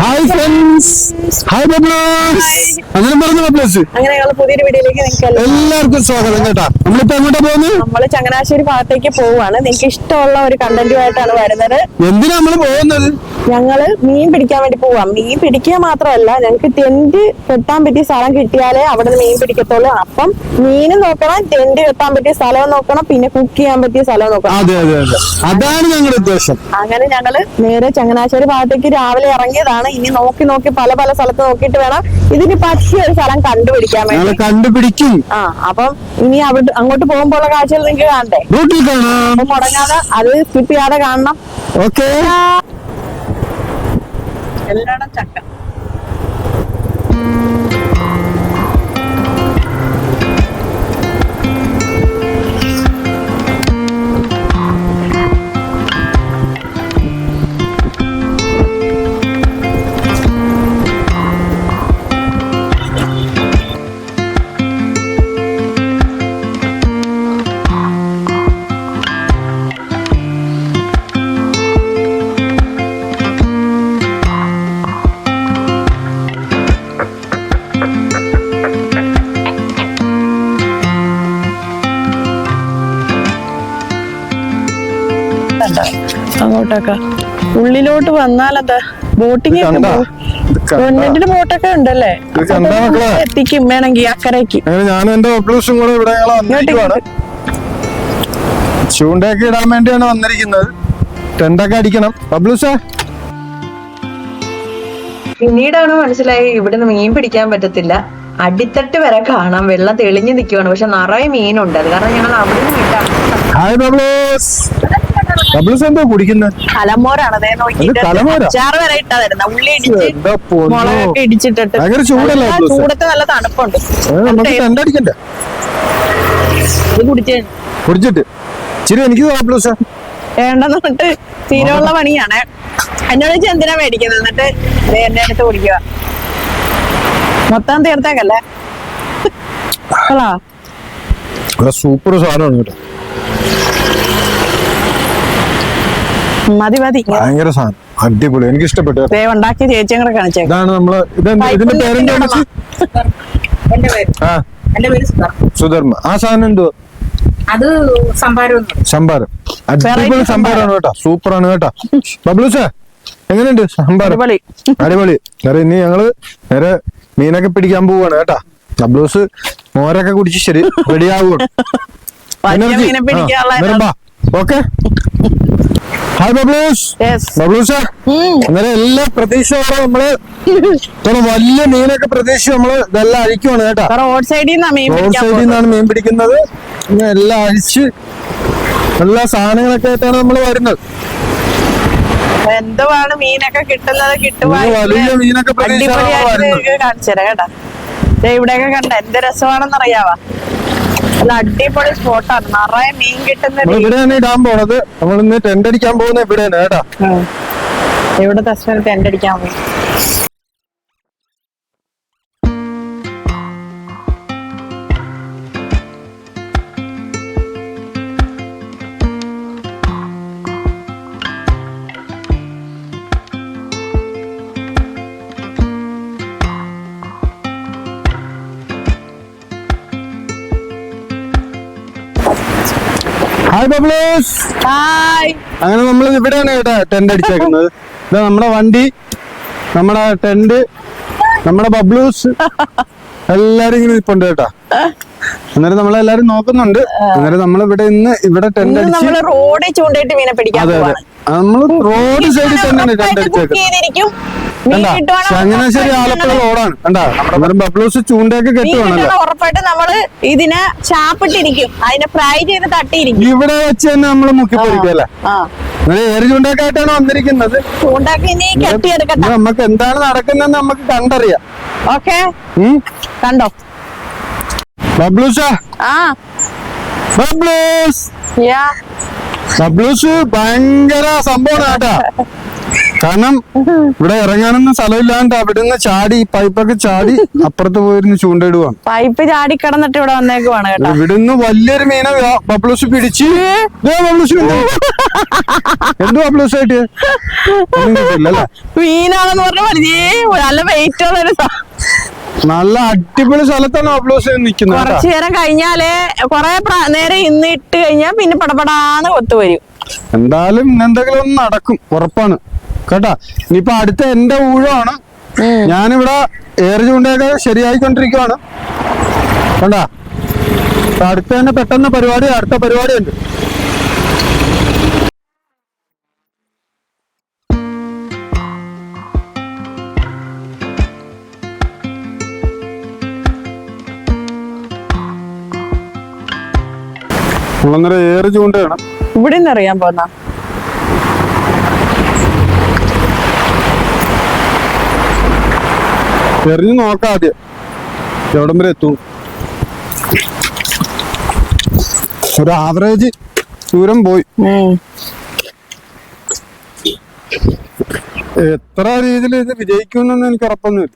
Hi friends hi ബബ്ലൂസ് അങ്ങനെ പറഞ്ഞു ബബ്ലൂസ് അങ്ങനെ ഞങ്ങൾ പുതിയൊരു വീഡിയോയിലേക്ക് നിങ്ങൾക്ക് എല്ലാവർക്കും സ്വാഗതം കേട്ടാ. നമ്മളിപ്പോ എങ്ങോട്ടാ പോകുന്നത്? നമ്മൾ ചങ്ങനാശ്ശേരി ഭാഗത്തേക്ക് പോവാണ് നിങ്ങൾക്ക് ഇഷ്ടമുള്ള ഒരു കണ്ടന്റുമായിട്ടാണ് വരുന്നത്. എന്തിനാ നമ്മൾ പോകുന്നത്? ഞങ്ങൾ മീൻ പിടിക്കാൻ വേണ്ടി പോവാം. മീൻ പിടിക്കുക മാത്രമല്ല ഞങ്ങൾക്ക് ടെന്റ് കെട്ടാൻ പറ്റിയ സ്ഥലം കിട്ടിയാലേ അവിടെ നിന്ന് മീൻ പിടിക്കത്തുള്ളൂ. അപ്പം മീനും നോക്കണം ടെന്റ് കെട്ടാൻ പറ്റിയ സ്ഥലം നോക്കണം പിന്നെ കുക്ക് ചെയ്യാൻ പറ്റിയ സ്ഥലം നോക്കണം. അതെ അതെ അതെ. അതാണ് ഞങ്ങളുടെ ഉദ്ദേശം. അങ്ങനെ ഞങ്ങൾ നേരെ ചങ്ങനാശ്ശേരി ഭാഗത്തേക്ക് രാവിലെ ഇറങ്ങിയതാണ്. ഇനി നോക്കി നോക്കി പല പല സ്ഥലത്ത് നോക്കിയിട്ട് വേണം ഇതിന് പറ്റിയ ഒരു സ്ഥലം കണ്ടുപിടിക്കാൻ വേണ്ടി. കണ്ടുപിടിക്കും. ആ അപ്പം ഇനി അവിടെ അങ്ങോട്ട് പോകുമ്പോൾ ഉള്ള കാഴ്ചകൾ നിങ്ങൾക്ക് കാണണ്ടേ? റൂട്ടിൽ കാണാം. മുടങ്ങാതെ അത് സ്കിപ്പ് ചെയ്യാതെ കാണണം. ഓക്കെ എല്ലായിടം ചക്ക. അങ്ങോട്ടൊക്കെ ഉള്ളിലോട്ട് വന്നാൽ എന്താ ബോട്ടിംഗ് ഗവൺമെന്റിന് ബോട്ടൊക്കെ ഉണ്ടല്ലേ? എത്തിക്കും വേണമെങ്കിൽ അക്കരയ്ക്ക് അങ്ങനെ ഞാനും എന്റെ ബബ്ലൂസും കൂടെ ഇവിടെ ചൂണ്ടയൊക്കെ ഇടാൻ വേണ്ടിയാണ് വന്നിരിക്കുന്നത്. ടെണ്ടൊക്കെ അടിക്കണം. ബബ്ലൂസേ പിന്നീടാണ് മനസ്സിലായി ഇവിടുന്ന് മീൻ പിടിക്കാൻ പറ്റത്തില്ല. അടിത്തട്ട് വരെ കാണാം. വെള്ളം തെളിഞ്ഞു നിൽക്കുവാണ് പക്ഷെ നിറയെ മീനുണ്ട്. അത് കാരണം ഞങ്ങൾ അവിടെ നിന്ന് വിട്ടാണ് കുടിക്കുന്നത്? അച്ചാറ് വരെ ഇട്ടാ തരുന്ന. ഉള്ളി ഇടിച്ച്. മുളകൊക്കെ ഇടിച്ചിട്ടിട്ട്. നല്ല ചൂടത്ത് നല്ല തണുപ്പുണ്ട്. കുടിച്ചിട്ട്. എനിക്ക് ബബ്ലൂസ് വേണ്ടെന്ന് പറഞ്ഞിട്ട് തീരമുള്ള പണിയാണ്. എന്നോട് എന്തിനാ മേടിക്കുന്നത് എന്നിട്ട് ദേ എന്റെ അടുത്ത് കുടിക്കുക മൊത്തം തീർത്തേക്കല്ലേ സൂപ്പർ സാധനമാണ് കേട്ടോ. മതി മതി. ഭയങ്കര സാധനം. അടിപൊളി. എനിക്ക് ഇഷ്ടപ്പെട്ടു ഉണ്ടാക്കിയ ചേച്ചിയും കൂടെ കാണിച്ചേ ഇതാണ് നമ്മൾ ഇതിന്റെ പേരെന്താ സുധർമ്മ. ആ. സാധനം എന്തോ അത് സംഭാരം അടിപൊളി സംഭാരമാണ് കേട്ടോ. സൂപ്പറാണ് കേട്ടോ. ബബ്ലൂസേ എങ്ങനെയുണ്ട് സംഭാരം? അടിപൊളി. അടിപൊളി. ഇനി ഞങ്ങൾ നേരെ മീനൊക്കെ പിടിക്കാൻ പോവാണ് കേട്ടാ. ഡബ്ലൂസ് മോരൊക്കെ കുടിച്ച് ശരി റെഡിയാവുകയാണ്. പിടിക്കാനുള്ള ഓക്കെ ഹായ് ബബ്ലൂസ് Yes. ബബ്ലൂസേ ഉം. അന്നേരം എല്ലാ പ്രതീക്ഷയോടെ നമ്മൾ വലിയ മീനൊക്കെ പ്രതീക്ഷിച്ച് നമ്മൾ ഇതെല്ലാം അഴിക്കുവാണ് കേട്ടോ. റോഡ് സൈഡിൽ നിന്നാണ് മീൻ പിടിക്കുന്നത്. എല്ലാം അഴിച്ച് എല്ലാ സാധനങ്ങളൊക്കെ ആയിട്ടാണ് നമ്മൾ വരുന്നത്. എന്തുവാണ് മീനൊക്കെ കിട്ടുന്നത്? തരാം കേട്ടാ. ഇവിടെയൊക്കെ കണ്ട? എന്ത് രസമാണെന്ന് അറിയാവാ നല്ല അടിപൊളി സ്പോട്ടാണ് നിറയെ മീൻ കിട്ടുന്ന. ഇവിടെയാണ് പോണത്. നമ്മൾ ഇന്ന് ടെന്റ് അടിക്കാൻ പോകുന്നത് ഇവിടെയാണ് കേട്ടാ. ഉം. ഇവിടുത്തെ സ്ഥലത്ത് എന്റെ അടിക്കാൻ പോയി. ഹായ് ബബ്ലൂസ് ഹായ് അങ്ങനെ നമ്മൾ ഇവിടെയാണ് കേട്ടോ ടെന്റ് അടിച്ചേക്കുന്നത്. ഇതാ നമ്മുടെ വണ്ടി നമ്മുടെ ടെന്റ് നമ്മുടെ ബബ്ലൂസ് എല്ലാരും ഇങ്ങനെ നിൽപ്പുണ്ട് കേട്ടോ. അന്നേരം നമ്മളെല്ലാരും നോക്കുന്നുണ്ട്. അന്നേരം നമ്മൾ ഇവിടെ ഇന്ന് ഇവിടെ ടെന്റ് അടിച്ച് നമ്മൾ റോഡിൽ ചൂണ്ടയിട്ട് മീനെ പിടിക്കാൻ അതെ അതെ. നമ്മൾ റോഡ് സൈഡിൽ തന്നെയാണ് ടെന്റ് അടിച്ചേക്കുന്നത്. ചങ്ങനാശ്ശേരി ആലപ്പുഴ റോഡാണ് കണ്ടാ? നമ്മുടെ ബബ്ലൂസ് ചൂണ്ടയൊക്കെ കെട്ടുവാണല്ലോ. ഉറപ്പായിട്ട് നമ്മൾ ഇതിനെ ചാപ്പിട്ടിരിക്കും. അതിനെ ഫ്രൈ ചെയ്ത് തട്ടിയിരിക്കും. ഇവിടെ വെച്ച് തന്നെ നമ്മൾ മുക്കിപ്പൊരിക്കും അല്ലേ? ഏറി ചൂണ്ടയൊക്കെ വന്നിരിക്കുന്നത്? നമുക്ക് എന്താണ് നടക്കുന്നത് നമുക്ക് കണ്ടറിയാം. ഓക്കെ? കണ്ടോ? ബബ്ലൂസാ? ആ. ബബ്ലൂസ്! ബബ്ലൂസ് ഭയങ്കര സംഭവമാണ് കേട്ടാ. കാരണം ഇവിടെ ഇറങ്ങാനൊന്നും സ്ഥലമില്ലാണ്ട് അവിടെ നിന്ന് ചാടി പൈപ്പൊക്കെ ചാടി അപ്പുറത്ത് പോയിരുന്ന് ചൂണ്ടയിടുവാണ് പൈപ്പ് ചാടി കിടന്നിട്ട് ഇവിടെ വന്നേക്കുവാണ് കേട്ടോ. ഇവിടുന്ന് വലിയൊരു മീനെ ബബ്ലൂസ് പിടിച്ച് ബബ്ലൂസ്. എന്ത് ബബ്ലൂസ് ആയിട്ട്? മീനാണെന്ന് പറഞ്ഞ വലിയ നല്ല വെയിറ്റ് ഉള്ള ഒരു സാ- നല്ല അടിപൊളി സ്ഥലത്താണ് ബബ്ലൂസ് നിൽക്കുന്നത് കുറച്ച് നേരം കഴിഞ്ഞാലേ കൊറേ നേരം ഇന്ന് ഇട്ട് കഴിഞ്ഞാൽ പിന്നെ പടപടാന്ന് കൊത്തുവരും. എന്തായാലും എന്തെങ്കിലും ഒന്ന് നടക്കും ഉറപ്പാണ്. കേട്ടാ ഇനിയിപ്പൊ അടുത്ത എന്റെ ഊഴമാണ്. ഞാനിവിടെ ഏറെ ചൂണ്ടയൊക്കെ ശരിയായിക്കൊണ്ടിരിക്കുവാണ്. കണ്ടാ? അടുത്ത തന്നെ പെട്ടെന്ന് പരിപാടി അടുത്ത പരിപാടി ഉണ്ട്. നമ്മളന്നേരം ഏറ് ചൂണ്ടയാണ്. ഇവിടെ നിന്ന് അറിയാൻ പോന്ന. എറിഞ്ഞു നോക്കാം ആദ്യം. എവിടം വരെ എത്തും? ഒരു ആവറേജ് ദൂരം പോയി. എത്ര രീതിയിൽ ഇത് വിജയിക്കുമെന്നൊന്നും എനിക്ക് ഉറപ്പൊന്നുമില്ല.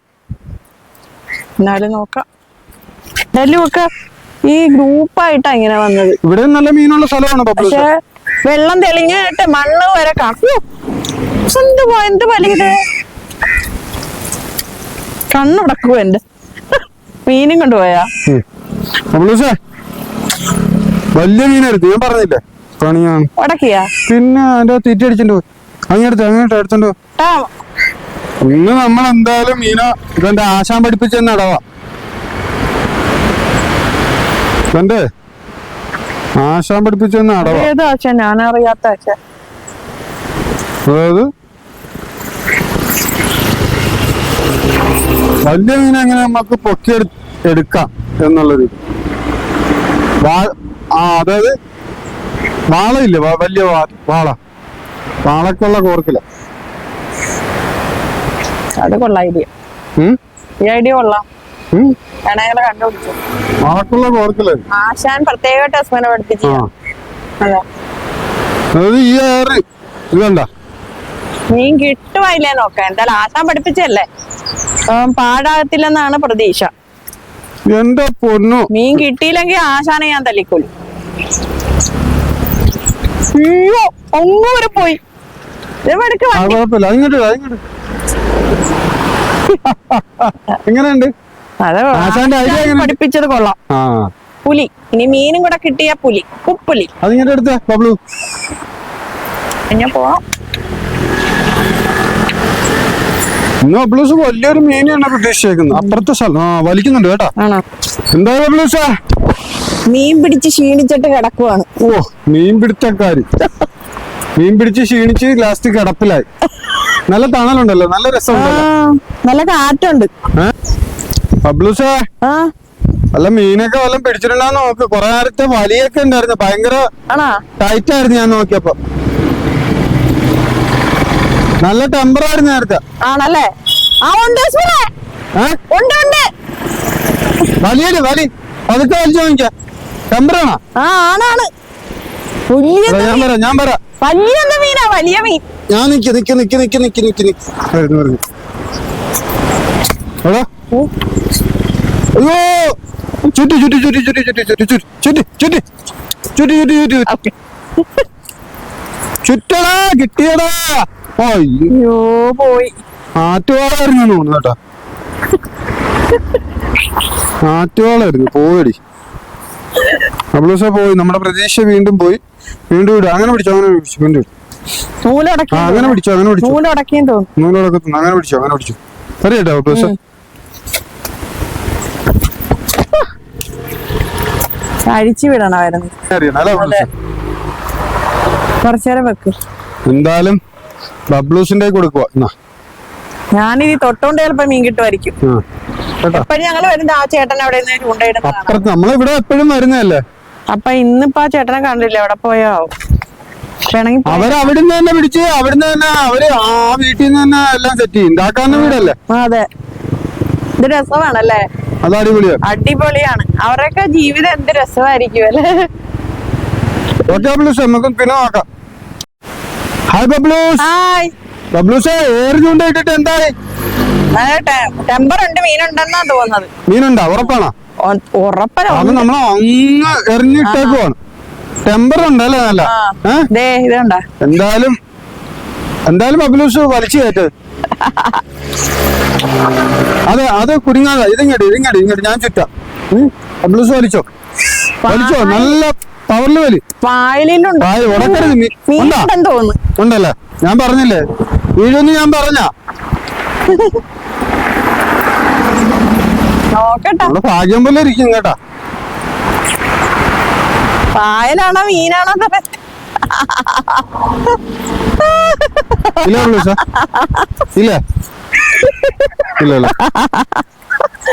എന്നാലും നോക്കാം. എന്തായാലും ഒക്കെ ഈ ഗ്രൂപ്പായിട്ടാ ഇങ്ങനെ വന്നത്. ഇവിടെ നല്ല മീനുള്ള സ്ഥലമാണ് പക്ഷേ വെള്ളം തെളിഞ്ഞിട്ട് മണ്ണ് വരെ കാണും. എന്ത് എന്ത് വലിയത് കണ്ണുടക്കുവോ എന്റെ? മീനും കൊണ്ടുപോയാ? വലിയ മീനായിരുന്നു ഞാൻ പറഞ്ഞില്ലേ? പണിയാണ്. ഉടക്കിയാ? പിന്നെ അതിന്റെ തീറ്റ അടിച്ചിട്ട് പോയി. അങ്ങെടുത്ത് അങ്ങോട്ട് എടുത്തോണ്ട് ഇന്ന് നമ്മൾ എന്തായാലും മീന ഇതെന്റെ ആശാൻ പഠിപ്പിച്ചെന്ന് അടവാ ഇതെന്റെ ആശാൻ പഠിപ്പിച്ചെന്ന് അടവാ ഏതാ അച്ഛൻ ഞാനറിയാത്ത അതായത് വലിയ മീനെ എങ്ങനെ നമുക്ക് പൊക്കി എടുക്കാം എന്നുള്ളൊരു ഇത്. ആ അതായത് വാളയില്ലേ? ഇല്ല വലിയ വാള. വാളക്കുള്ള കോർക്കില്ല. അത് കൊള്ളാം ഐഡിയ. ഈ ഐഡിയ കൊള്ളാം. ഉം? വേണമെങ്കിൽ കണ്ടുപിടിച്ചു. വാളക്കുള്ള കോർക്കില്ല? ആശാൻ പ്രത്യേക പഠിപ്പിച്ചു ഈ ഏറ് മീൻ കിട്ടുമായില്ലേ നോക്കാം. എന്തായാലും ആശാൻ പഠിപ്പിച്ചല്ലേ പാടാകത്തില്ലെന്നാണ് പ്രതീക്ഷ. എന്റെ പൊന്നു. മീൻ കിട്ടിയില്ലെങ്കിൽ ആശാനെ ഞാൻ തല്ലിക്കൊള്ളു അയ്യോ ഒന്നും വരെ പോയി. എങ്ങനെയുണ്ട്? പഠിപ്പിച്ചത് കൊള്ളാം. പുലി. ഇനി മീനും കൂടെ കിട്ടിയ പുലി. ഉപ്പുലി അതിങ്ങനെ എടുത്തേ ബബ്ലു. ഞാൻ പോവാം. ബബ്ലൂസ് വലിയൊരു മീനാണ് പ്രതീക്ഷിച്ചേക്കുന്നത് അപ്പുറത്തെ സ്ഥലം. ആ വലിക്കുന്നുണ്ട് കേട്ടോ. എന്താ ബബ്ലൂസേ മീൻ പിടിച്ച് ക്ഷീണിച്ചിട്ട് കിടക്കുവാണ്. ഓ മീൻ പിടുത്തക്കാര്. മീൻ പിടിച്ച് ക്ഷീണിച്ച് ലാസ്റ്റ് കിടപ്പിലായി. നല്ല തണലുണ്ടല്ലോ നല്ല രസമുണ്ടല്ലോ. നല്ല കാറ്റുണ്ട്. ബബ്ലൂസേ ആ. അല്ല മീനൊക്കെ വല്ല പിടിച്ചിട്ടുണ്ടാന്ന് നോക്ക്. കൊറേ നേരത്തെ വലിയൊക്കെ ഉണ്ടായിരുന്നു. ഭയങ്കര ടൈറ്റ് ആയിരുന്നു ഞാൻ നോക്കിയപ്പോ. നല്ല ടെമ്പർ ആയിരുന്നു നേരത്തെ ആണല്ലേ ആ ഉണ്ട് ഉണ്ട് ഉണ്ട് വലിയ വലി അതൊക്കെ വലിച്ചു നോക്കിയ ടെമ്പറാണോ ആ ആണാണ് ഞാൻ പറ ഞാൻ പറ വലിയ മീനാ വലിയ മീൻ ഞാൻ നിക്ക് നിക്ക് നിക്ക് നിക്ക് നിക്ക് നിക്ക് നിക്ക് എടാ അയ്യോ ചുറ്റി ചുറ്റി ചുറ്റി ചുറ്റി ചുറ്റി ചുറ്റി ചുറ്റി ചുറ്റി ചുറ്റി ചുറ്റി ചുറ്റി ചുറ്റി ചുറ്റടാ കിട്ടിയടാ അയ്യോ പോയി. ആറ്റുവാളായിരുന്നു തോന്നുന്നു കേട്ടോ. ആറ്റുവാളായിരുന്നു പോയടി അബ്ലൂസ പോയി നമ്മുടെ പ്രതീക്ഷ വീണ്ടും പോയി. വീണ്ടും ഇടും. അങ്ങനെ പിടിച്ചോ അങ്ങനെ പിടിച്ചു വീണ്ടും ഇടും. അങ്ങനെ പിടിച്ചോ അങ്ങനെ പിടിച്ചു. അങ്ങനെ പിടിച്ചോ അങ്ങനെ പിടിച്ചു. അറിയട്ടോ അബ്ലൂസ അഴിച്ചു വിടണമായിരുന്നു. കുറച്ചേരം വെക്ക്. എന്തായാലും ബബ്ലൂസിന്റെ കൊടുക്കുക എന്നാ. ഞാനിത് തൊട്ടോണ്ട് ചിലപ്പോ മീൻ കിട്ടുമായിരിക്കും എപ്പോഴും ഞങ്ങൾ വരുന്നത് ആ ചേട്ടൻ അവിടെ അപ്പുറത്ത് നമ്മളിവിടെ എപ്പോഴും വരുന്നതല്ലേ? അപ്പൊ ഇന്നിപ്പോ ആ ചേട്ടനെ കണ്ടില്ല. എവിടെ പോയോ? അവർ അവിടുന്ന് തന്നെ പിടിച്ച് അവിടുന്ന് തന്നെ അവർ ആ വീട്ടിൽ നിന്ന് തന്നെ എല്ലാം സെറ്റ് ചെയ്യും. വീടല്ലേ? അതെ. ഇത് രസമാണല്ലേ? അത് അടിപൊളിയാണ് അടിപൊളിയാണ്. അവരൊക്കെ ജീവിതം എന്ത് രസമായിരിക്കും അല്ലേ? നമുക്ക് പിന്നെ നോക്കാം. ഹായ് ബബ്ലൂസ് ഹായ് ബബ്ലൂസ് ഏറെ ചൂണ്ട ഇട്ടിട്ട് എന്തായി? ടെമ്പർ ഉണ്ട് മീനുണ്ടെന്നാ തോന്നുന്നത്. മീനുണ്ടാ? ഉറപ്പാണോ? അത് നമ്മൾ അങ്ങ് എറിഞ്ഞിട്ടേക്കുവാണ്. ടെമ്പർ ഉണ്ട് അല്ലേ നല്ല? ദേ ഇതുണ്ടാ? എന്തായാലും എന്തായാലും ബബ്ലൂസ് വലിച്ചു കയറ്റത് അതെ അത് കുരുങ്ങാതെ ഇതിങ്ങടി ഇതിങ്ങടി ഇങ്ങടി ഞാൻ ചുറ്റാം. അബ്ലൂസ് ബബ്ലൂസ് വലിച്ചോ? വലിച്ചോ? നല്ല പവറിൽ വലി. പായലിലുണ്ട്. പായ ഉടക്കരുത് മീ- ഉണ്ടാ? തോന്നുന്നു. ഉണ്ടല്ലേ? ഞാൻ പറഞ്ഞില്ലേ? വീഴൊന്ന് ഞാൻ പറഞ്ഞ. ഭാഗ്യം പോലെ ഇരിക്കും കേട്ടാ. പായലാണോ മീനാണോ. ഇല്ല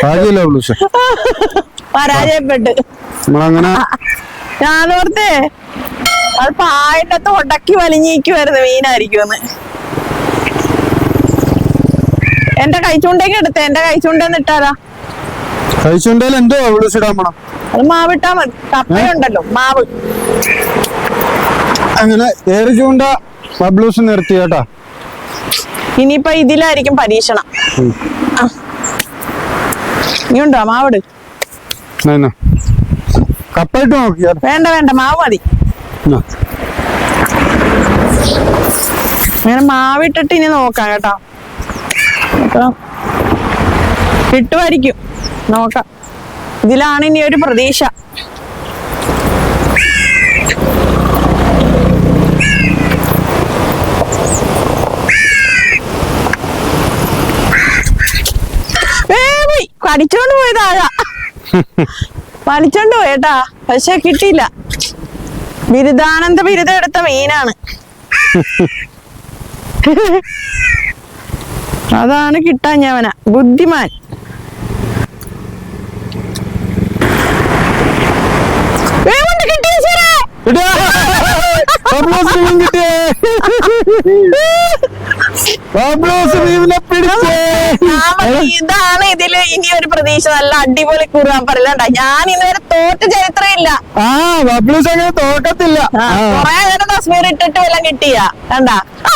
ഭാഗ്യമില്ല പരാജയപ്പെട്ട്. നമ്മളങ്ങനെ ഞാനോർത്തേ അത് പായട്ടത്ത് ഉടക്കി വലിഞ്ഞിക്കുമായിരുന്നു മീനായിരിക്കുമെന്ന്. എന്റെ കൈച്ചുണ്ടേക്ക് എടുത്തേ എന്റെ കൈച്ചുണ്ടെന്ന് ഇട്ടാരാ കഴിച്ചുണ്ടേൽ എന്തോ വിളിച്ചിടാൻ പോണം. അത് മാവ് ഇട്ടാ മതി. കപ്പയുണ്ടല്ലോ മാവ്. അങ്ങനെ ഏറെ ചൂണ്ട ബബ്ലൂസ് നിർത്തി കേട്ടാ. ഇനിയിപ്പൊ ഇതിലായിരിക്കും പരീക്ഷണം. ഇനിയുണ്ടോ? മാവിട് എന്നാ. കപ്പായിട്ട് നോക്കിയോ? വേണ്ട വേണ്ട മാവ് മതി. അങ്ങനെ മാവിട്ടിട്ട് ഇനി നോക്കാം കേട്ടോ. കിട്ടുമായിരിക്കും നോക്കാം. ഇതിലാണ് ഇനി ഒരു പ്രതീക്ഷ. കടിച്ചോണ്ട് പോയതാഴ വലിച്ചോണ്ട് പോയേട്ടാ. പക്ഷെ കിട്ടിയില്ല. ബിരുദാനന്ദ ബിരുദം എടുത്ത മീനാണ്. അതാണ് കിട്ടാൻ ഞാവന ബുദ്ധിമാൻ കിട്ടിയ ബബ്ലൂസ് മീനിനെ പിടിച്ചേ ഞാൻ പറഞ്ഞു, ഇതാണ് ഇതിൽ ഇനി ഒരു പ്രതീക്ഷ നല്ല അടിപൊളി കുറുവാൻ പറയലണ്ട ഞാൻ ഇന്നുവരെ തോറ്റ ചരിത്രമില്ല ആ ബബ്ലൂസ് അങ്ങനെ തോക്കത്തില്ല. കൊറേ നേരം തസ്മീർ ഇട്ടിട്ട് എല്ലാം കിട്ടിയ കണ്ട ആ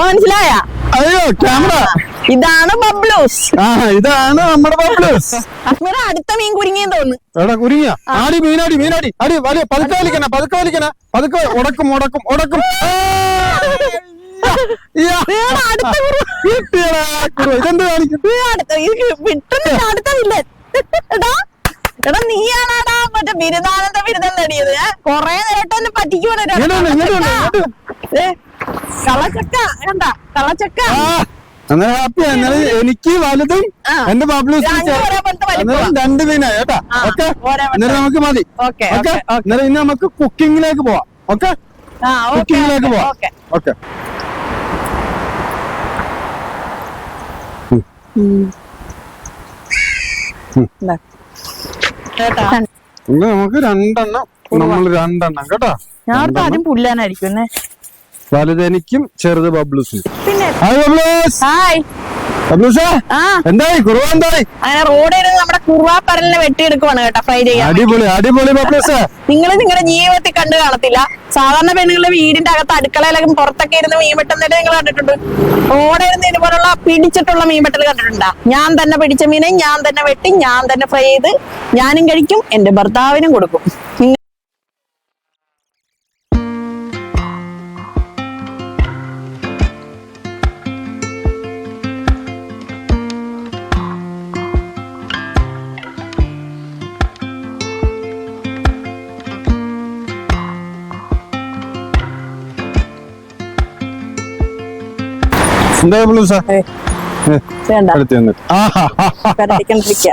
മനസ്സിലായ അയ്യോ ക്യാമറ ഇതാണ് ബബ്ലൂസ് ആ ഇതാണ് നമ്മുടെ ബബ്ലൂസ് അസ്മീർ അടുത്ത മീൻ കുരുങ്ങിയെന്ന് തോന്നുന്നു എടാ കുരുങ്ങിയ ആടി മീനാടി മീനാടി അടി വലിയ പതുക്കെ വലിക്കണ പതുക്കെ വലിക്കണ പതുക്കെ ഉടക്കും ഉടക്കും ഉടക്കും ഇതെന്ത് കാണിക്കും? എടാ നീയാണാടാ മറ്റേ ബിരുദാനന്ദ ബിരുദം നേടിയത്. ഏ? കൊറേ പറ്റിക്കുവാണ് അങ്ങനെ ഹാപ്പി എനിക്ക് വലുതും. എന്റെ ബബ്ലൂസ് രണ്ടും കേട്ടാ. ഓക്കെ? അന്നേരം നമുക്ക് മതി. ഓക്കെ. അന്നേരം ഇന്ന് നമുക്ക് കുക്കിങ്ങിലേക്ക് പോവാം. ഓക്കെ? കുക്കിങ്ങിലേക്ക് പോവാം. ഓക്കെ. ഓക്കെ. ഇതാ. കേട്ടാ? ഇന്ന് നമുക്ക് രണ്ടെണ്ണം നമ്മൾ രണ്ടെണ്ണം കേട്ടോ? ഞാൻ ആദ്യം പുല്ലാനായിരിക്കും വലുതെനിക്കും ചെറുത് ബബ്ലൂസും ഹായ് ബബ്ലൂസ് ഹായ് എന്തായി? കുറവ് എന്തായി? അങ്ങനെ റോഡിൽ നമ്മുടെ കുറുവാപ്പരലിനെ വെട്ടിയെടുക്കുവാണ് കേട്ടോ ഫ്രൈ ചെയ്യാൻ അടിപൊളി അടിപൊളി നിങ്ങൾ നിങ്ങളുടെ ജീവിതത്തിൽ കണ്ടു കാണത്തില്ല. സാധാരണ പെണ്ണുങ്ങളുടെ വീടിന്റെ അകത്ത് അടുക്കളയിലൊക്കെ പുറത്തൊക്കെ ഇരുന്ന് മീൻ വെട്ടുന്നതിന് നിങ്ങൾ കണ്ടിട്ടുണ്ട്. ഓടെ ഇരുന്ന് ഇതുപോലുള്ള പിടിച്ചിട്ടുള്ള മീൻ വെട്ടൽ കണ്ടിട്ടുണ്ടാ? ഞാൻ തന്നെ പിടിച്ച മീനെ ഞാൻ തന്നെ വെട്ടി ഞാൻ തന്നെ ഫ്രൈ ചെയ്ത് ഞാനും കഴിക്കും എന്റെ ഭർത്താവിനും കൊടുക്കും.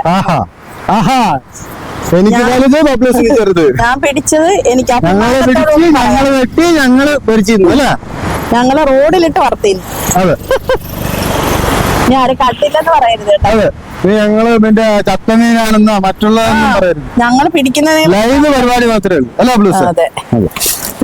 ആഹാ ആഹാ. എനിക്ക് വലുത് ബബ്ലൂസിന് ചെറുത് ഞാൻ പിടിച്ചത് എനിക്ക് ഞങ്ങൾ പിടിച്ച് ഞങ്ങൾ വെട്ടി ഞങ്ങൾ പൊരിച്ചിരുന്നു അല്ലേ? ഞങ്ങൾ റോഡിലിട്ട് വർത്തിരുന്നു അതെ. ഞാൻ പറയരുത് അതെ. ഞങ്ങൾ പിന്നെ ചത്തമീനാണെന്നോ മറ്റുള്ളതെന്നും പറയരുത്. ഞങ്ങൾ പിടിക്കുന്നതിന് ലൈവ് പരിപാടി മാത്രമേ ഉള്ളൂ. അല്ലേ ബ്ലൂസ് അതെ.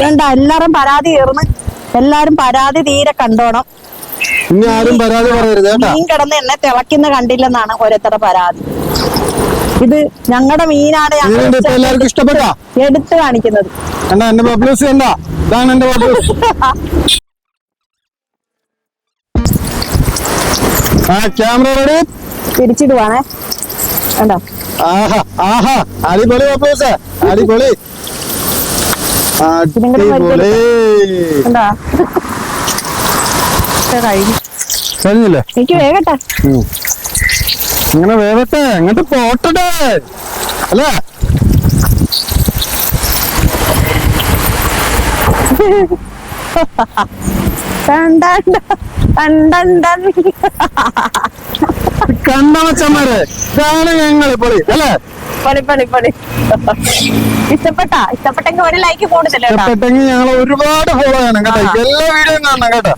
വേണ്ട എല്ലാരും പരാതി തീർന്ന്. എല്ലാരും പരാതി തീരെ കണ്ടോണം. ഇനി ആരും പരാതി പറയരുത് കേട്ടോ. മീൻ കിടന്ന് എന്നെ തിളക്കുന്ന കണ്ടില്ലെന്നാണ് ഓരോരുത്തരുടെ പരാതി. ഇത് ഞങ്ങളുടെ മീനാണ് ഞങ്ങൾ ഇപ്പൊ എല്ലാവർക്കും ഇഷ്ടപ്പെട്ടോ? എടുത്തു കാണിക്കുന്നത്. കണ്ടാ എന്റെ ബബ്ലൂസ് കണ്ടാ? ഇതാണ് എന്റെ ബബ്ലൂസ് ആ ക്യാമറ റെഡി? തിരിച്ചിടുവാണേ. കണ്ടോ? ആഹാ ആഹാ അടിപൊളി ബബ്ലൂസ് അടിപൊളി അടിപൊളി കണ്ടോ ഒക്കെ കഴിഞ്ഞു കഴിഞ്ഞില്ലേ? എനിക്ക് വേഗട്ടെ. ഉം. ഇങ്ങനെ വേവട്ടെ അങ്ങോട്ട് പോട്ടട്ടെ അല്ല? ടൺ ടൺ ടൺ ടൺ ടൺ. കണ്ട മച്ചന്മാരെ ഇതാണ് ഞങ്ങൾ പൊളി അല്ലേ? പണി പണി പണി ഇഷ്ടപ്പെട്ടാ? ഇഷ്ടപ്പെട്ടെങ്കിൽ ഒരു ലൈക്ക് കൂടുതൽ ഇഷ്ടപ്പെട്ടെങ്കിൽ ഞങ്ങൾ ഒരുപാട് ഫോളോ ചെയ്യണം കേട്ടോ. എല്ലാ വീഡിയോയും കാണണം കേട്ടോ.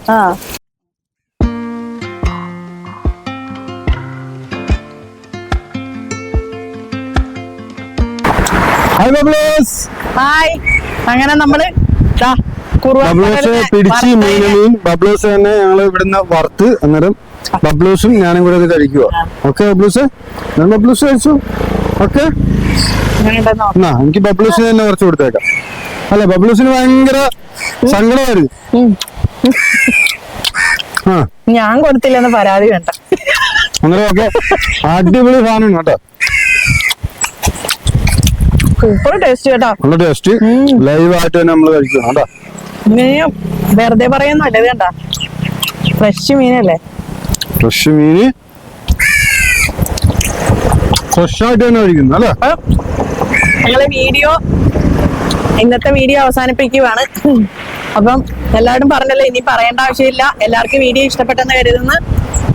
ഹായ് ബബ്ലൂസ് ഹായ് അങ്ങനെ നമ്മൾ ബബ്ലൂസ് പിടിച്ച് മീൻ മീൻ ബബ്ലൂസ് തന്നെ ഞങ്ങൾ ഇവിടുന്ന് വറുത്ത് അന്നേരം ബബ്ലൂസും ഞാനും കൂടെ ഇത് കഴിക്കുക ഓക്കെ ബബ്ലൂസ് ഞാൻ ബബ്ലൂസ് കഴിച്ചു? ഓക്കെ എന്നാ എനിക്ക് ബബ്ലൂസിന് തന്നെ കുറച്ച് കൊടുത്തേക്കാം. അല്ല ബബ്ലൂസിന് ഭയങ്കര സങ്കടമായിരുന്നു. ഞാൻ കൊടുത്തില്ലെന്ന് പരാതി വേണ്ട. അങ്ങനെ ഓക്കെ. അടിപൊളി സാധനം കേട്ടോ. സൂപ്പർ ടേസ്റ്റ് കേട്ടോ. നല്ല ടേസ്റ്റ്. ലൈവ് ആയിട്ട് തന്നെ നമ്മൾ കഴിക്കണം കേട്ടോ ഇങ്ങനെയും വെറുതെ പറയുന്നല്ല ഇത് കണ്ട. ഫ്രഷ് മീനല്ലേ ഫ്രഷ് മീന് ഫ്രഷായിട്ട് തന്നെ കഴിക്കുന്നു അല്ലേ? ഞങ്ങളെ വീഡിയോ ഇന്നത്തെ വീഡിയോ അവസാനിപ്പിക്കുവാണ്. അപ്പം എല്ലാവരും പറഞ്ഞല്ലോ ഇനി പറയേണ്ട ആവശ്യമില്ല. എല്ലാവർക്കും വീഡിയോ ഇഷ്ടപ്പെട്ടെന്ന് കരുതുന്നു.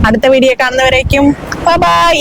അടുത്ത വീഡിയോ കാണുന്നവരേക്കും ബൈ